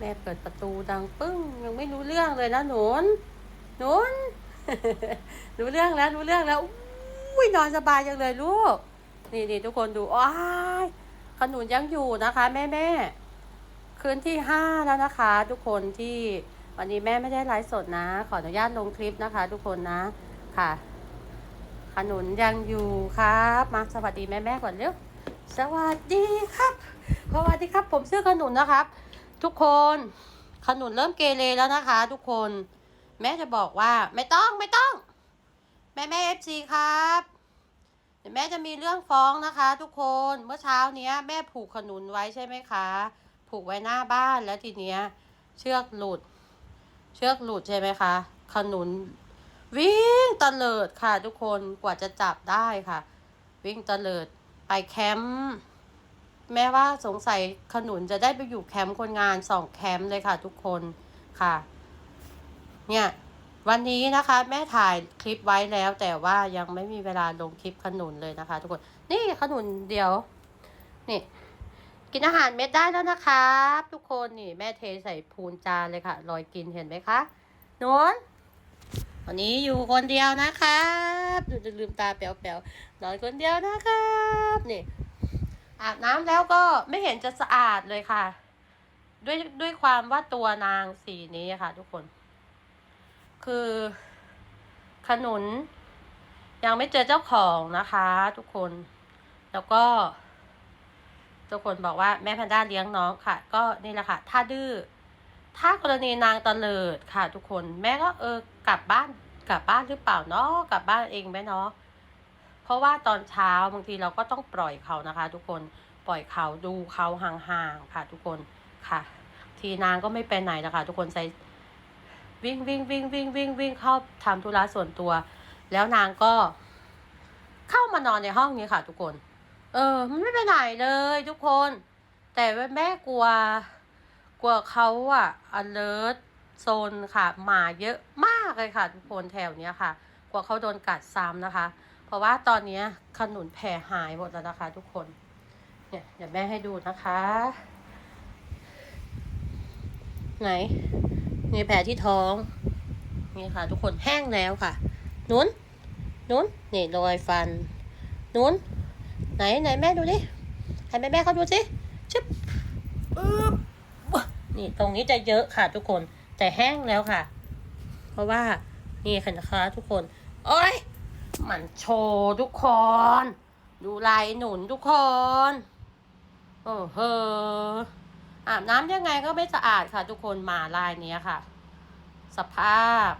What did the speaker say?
แม่เปิดประตูดังปึ้ง ยังไม่รู้เรื่องเลยนะหนุนหนุนรู้เรื่องแล้วรู้เรื่องแล้วอุ้ยนอนสบายจังเลยลูก นี่นี่ทุกคนดูอ้ายขนุนยังอยู่นะคะ แม่แม่คืนที่ห้าแล้วนะคะ ทุกคนที่วันนี้แม่ไม่ได้ไลฟ์สดนะ ขออนุญาตลงคลิปนะคะ ทุกคนนะค่ะ ขนุนยังอยู่ครับ มาสวัสดีแม่แม่ก่อนเร็วสวัสดีครับสวัสดีครับ ผมชื่อขนุนนะครับ ทุกคนขนุนเริ่มเกเรแล้วนะคะ ทุกคน แม่จะบอกว่าไม่ต้องไม่ต้อง แม่แม่เอฟซีครับเดี๋ยวแม่จะมีเรื่องฟ้องนะคะ ทุกคนเมื่อเช้าเนี้ย แม่ผูกขนุนไว้ใช่ไหมคะ ผูกไว้หน้าบ้านแล้วทีเนี้ย เชือกหลุด เชือกหลุดใช่ไหมคะ ขนุน วิ่งตะเลิดค่ะ ทุกคนกว่าจะจับได้ค่ะ วิ่งตะเลิดไปแคมป์ แม่ว่าสงสัยขนุนจะได้ไปอยู่แคมป์คนงานสองแคมป์เลยค่ะทุกคนค่ะ เนี่ยวันนี้นะคะ แม่ถ่ายคลิปไว้แล้ว แต่ว่ายังไม่มีเวลาลงคลิปขนุนเลยนะคะ ทุกคน นี่ขนุนเดี๋ยว นี่ กินอาหารเม็ดได้แล้วนะครับทุกคนนี่ แม่เทใส่พูนจานเลยค่ะลอยกินเห็นไหมคะนวลวันนี้อยู่คนเดียวนะครับดูจะลืมตาแป๋วๆนอนคนเดียวนะครับนี่ อาบน้ำแล้วก็ไม่เห็นจะสะอาดเลยค่ะ ด้วยด้วยความว่าตัวนางสีนี้ค่ะ ทุกคน คือขนุน ยังไม่เจอเจ้าของนะคะ ทุกคน แล้วก็ ทุกคนบอกว่าแม่แพนด้าเลี้ยงน้องค่ะ ก็นี่แหละค่ะ ถ้าดื้อถ้ากรณีนางตะเลิดค่ะ ทุกคนแม่ก็เออกลับบ้านกลับบ้านหรือเปล่าเนาะกลับบ้านเองไหมเนาะ ราะว่าตอนเช้าบางทีเราก็ต้องปล่อยเขานะคะ ทุกคนปล่อยเขาดูเขาห่างๆค่ะ ทุกคนค่ะ ทีนางก็ไม่ไปไหนนะคะ ทุกคนใส่วิ่งวิ่งวิ่งวิ่งวิ่งวิ่งเข้าทำธุระส่วนตัว แล้วนางก็เข้ามานอนในห้องนี้ค่ะ ทุกคน เออ มันไม่ไปไหนเลย ทุกคน แต่ว่าแม่กลัว กลัวเขาอะ alert โซนค่ะหมาเยอะมากเลยค่ะ ทุกคนแถวเนี้ยค่ะ กลัวเขาโดนกัดซ้ำนะคะ เพราะว่าตอนนี้ขนุนแผ่หายหมดแล้วนะคะ ทุกคน เนี่ยเดี๋ยวแม่ให้ดูนะคะ ไหนนี่แผลที่ท้อง นี่ค่ะ ทุกคนแห้งแล้วค่ะ นุ้น นุ้นนี่รอยฟัน นุ้น ไหนไหนแม่ดูดิให้แม่แม่เขาดูสิชึบปึ๊บนี่ตรงนี้จะเยอะค่ะทุกคน แต่แห้งแล้วค่ะ เพราะว่า นี่ค่ะนะคะทุกคน โอ้ย มันโชว์ทุกคน ดูลายหนุนทุกคน โอ้โหอาบน้ำยังไงก็ไม่สะอาดค่ะ ทุกคนหมาลายนี้ค่ะ สภาพ